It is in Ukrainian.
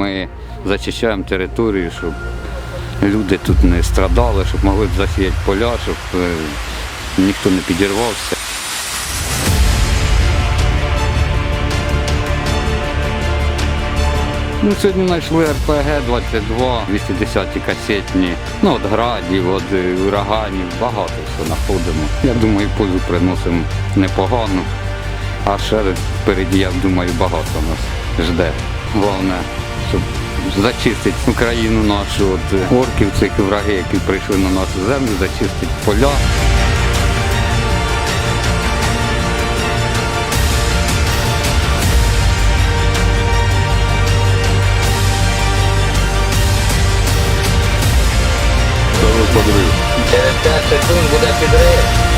ми зачищаємо територію, щоб люди тут не страдали, щоб могли засіяти поля, щоб е, ніхто не підірвався. Ну, сьогодні знайшли РПГ-22, 210 касетні, ну, от градів, е, ураганів, багато що знаходимо. Я думаю, пользу приносимо непогану. А ще впереді, я думаю, багато нас жде. Головне, щоб зачистити Україну нашу, от е, орків, цих враги, які прийшли на нашу землю, зачистити поля. Через 5 секунд буде підрив.